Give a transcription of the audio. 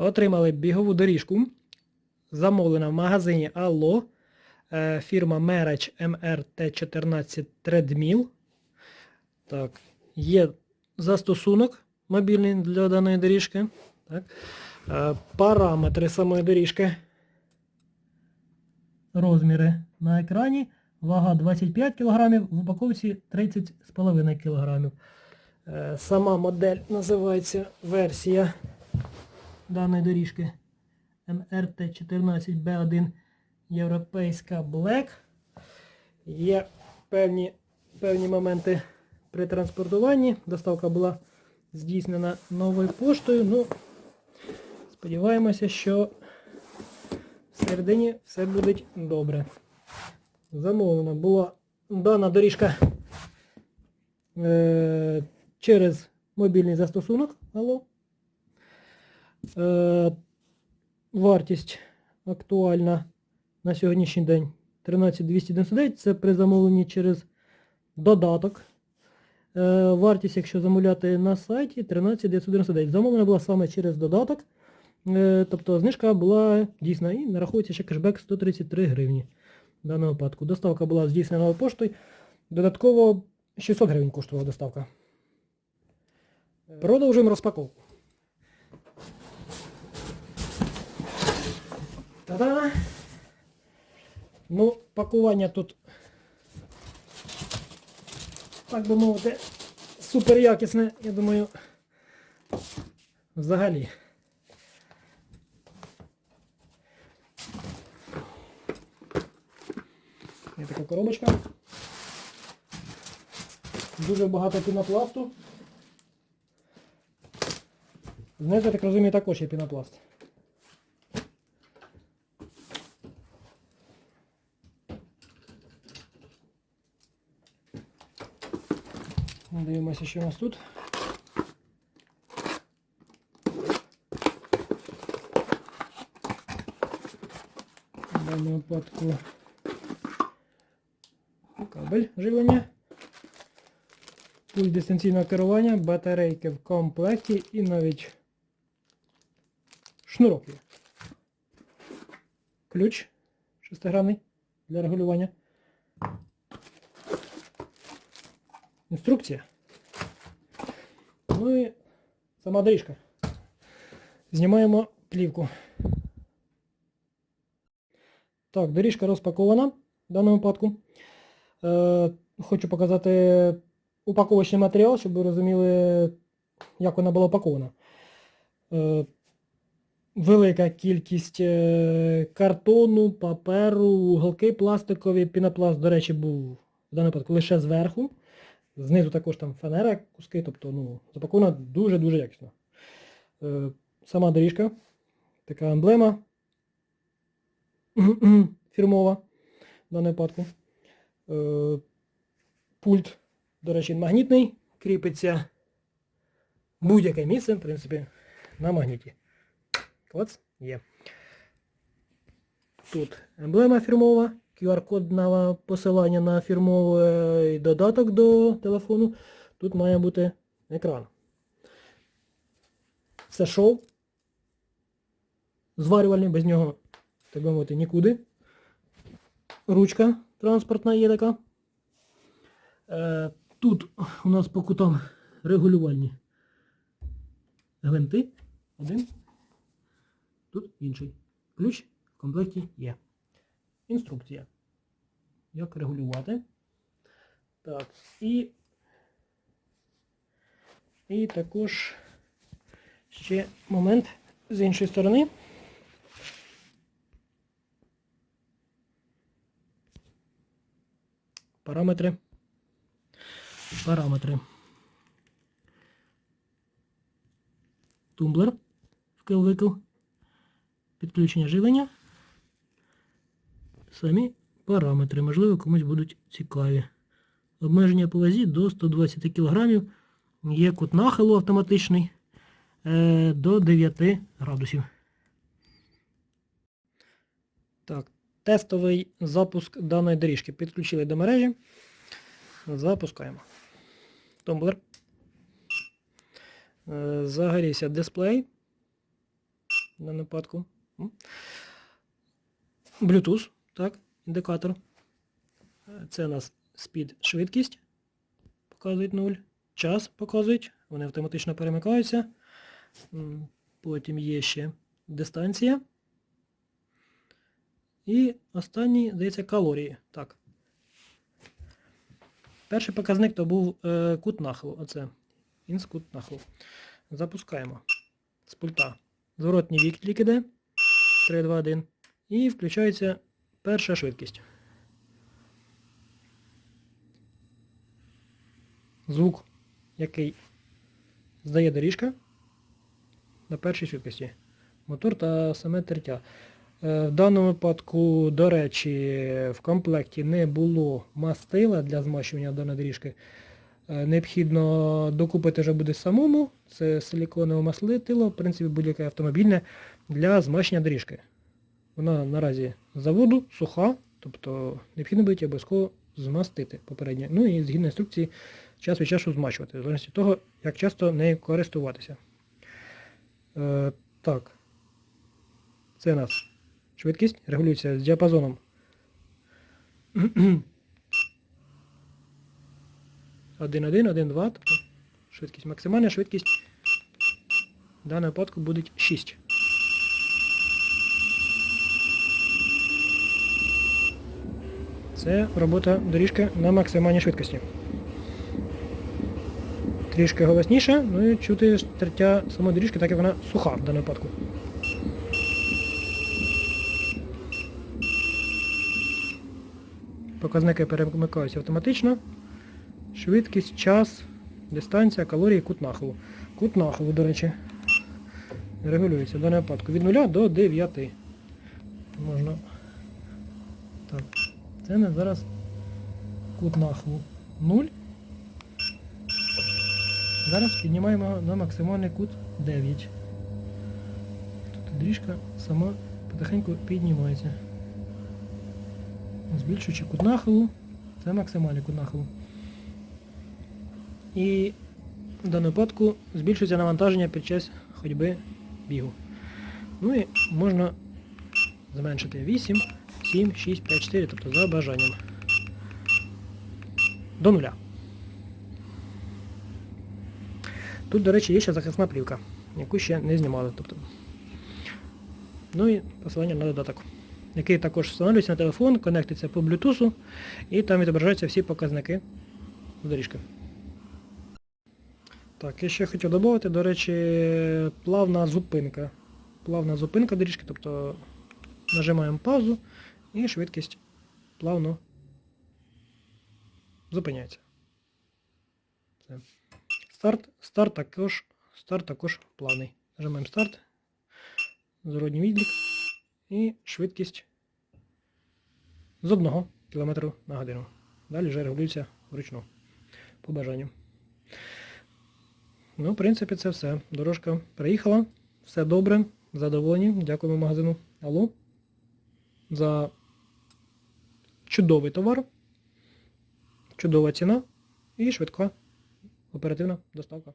Отримали бігову доріжку. Замовлена в магазині Алло. Е, Фірма Merage MRT14 Treadmill. Так, є застосунок мобільний для даної доріжки. Так. Е, Параметри самої доріжки. Розміри на екрані. Вага 25 кг, в упаковці 30,5 кг. Е, Сама модель називається версія даної доріжки MRT14B1 Європейська Black. Є певні, певні моменти при транспортуванні. Доставка була здійснена новою поштою. Ну, сподіваємося, що всередині все буде добре. Замовлена була дана доріжка е, через мобільний застосунок. Алло. Е, вартість актуальна на сьогоднішній день 13299. Це при замовленні через додаток. Е, вартість, якщо замовляти на сайті, 13999. Замовлена була саме через додаток. Е, тобто знижка була дійсна і нарахується ще кешбек 133 гривні в даному випадку. Доставка була здійснена поштою. Додатково 600 гривень коштувала доставка. Продовжуємо розпаковку. Та-да! Ну, пакування тут, так би мовити, супер якісне, я думаю, взагалі. Є така коробочка. Дуже багато пінопласту. Знизу, я так розумію, також є пінопласт. Дивимося, що у нас тут. В даному випадку кабель живлення, пульт дистанційного керування, батарейки в комплекті і навіть шнурок є. Ключ шестигранний для регулювання. Інструкція. Ну і сама доріжка. Знімаємо плівку. Так, доріжка розпакована в даному випадку. Е, хочу показати упаковочний матеріал, щоб ви розуміли, як вона була упакована. Е, велика кількість е, картону, паперу, уголки пластикові, пінопласт, до речі, був в даному випадку лише зверху. Знизу також там фанера, куски, тобто ну, запакована дуже-дуже якісно. Е, сама доріжка, така емблема фірмова в даному випадку. Е, пульт, до речі, магнітний, кріпиться будь-яке місце, в принципі, на магніті. Клац, є. Тут емблема фірмова, QR-код на посилання на фірмовий додаток до телефону. Тут має бути екран. Це шоу. Зварювальний, без нього, так би мовити, нікуди. Ручка транспортна є така. Е, тут у нас по кутам регулювальні гвинти. Один. Тут інший. Ключ в комплекті є. Інструкція. Як регулювати. Так, і, і також ще момент з іншої сторони. Параметри. Параметри. Тумблер вкил-викил. Підключення живлення. Самі параметри, можливо, комусь будуть цікаві. Обмеження по вазі до 120 кг. Є кут нахилу автоматичний е, до 9 градусів. Так, тестовий запуск даної доріжки. Підключили до мережі. Запускаємо. Тумблер. Е, загорівся дисплей. даному випадку. Bluetooth, так, індикатор. Е, Це у нас speed швидкість. Показують 0. Час показують, вони автоматично перемикаються. Потім є ще дистанція. І останній, здається, калорії. Так. Перший показник то був е, кут нахилу. Оце. Інс кут нахилу. Запускаємо з пульта. Зворотній відклик іде. 3, 2, 1. І включається перша швидкість. Звук, який здає доріжка на першій швидкості. Мотор та саме тертя. Е, В даному випадку, до речі, в комплекті не було мастила для змащування даної доріжки. Е, Необхідно докупити вже буде самому. Це силіконове маслитило, в принципі, будь-яке автомобільне для змащення доріжки. Вона наразі заводу суха, тобто необхідно буде обов'язково змастити попередньо. Ну і згідно інструкції час від часу змащувати, в залежності від того, як часто нею користуватися. Е, так. Це у нас швидкість регулюється з діапазоном. 1, 1, 1, 2, тобто швидкість. Максимальна швидкість в даному випадку буде 6. Це робота доріжки на максимальній швидкості. Трішки голосніше, ну і чути тертя самої доріжки, так як вона суха в даному випадку. Показники перемикаються автоматично. Швидкість, час, дистанція, калорії, кут нахилу. Кут нахилу, до речі, регулюється в даному випадку від 0 до 9. Можна. Так. Це зараз кут нахилу 0. Зараз піднімаємо на максимальний кут 9. Тут дріжка сама потихеньку піднімається. Збільшуючи кут нахилу, це максимальний кут нахилу. І в даному випадку збільшується навантаження під час ходьби бігу. Ну і можна зменшити 8, 7, 6, 5, 4, тобто за бажанням. До нуля. Тут, до речі, є ще захисна плівка, яку ще не знімали. Тобто. Ну і посилання на додаток, який також встановлюється на телефон, конектиться по Bluetooth і там відображаються всі показники доріжки. Так, я ще хотів додати, до речі, плавна зупинка. Плавна зупинка доріжки, тобто нажимаємо паузу і швидкість плавно зупиняється. Це. Старт, старт також, старт також плавний. Нажимаємо старт, зворотній відлік і швидкість з 1 км на годину. Далі вже регулюється вручну по бажанню. Ну, в принципі, це все. Дорожка приїхала. Все добре, задоволені. Дякуємо магазину Алло за чудовий товар, чудова ціна і швидка оперативна доставка.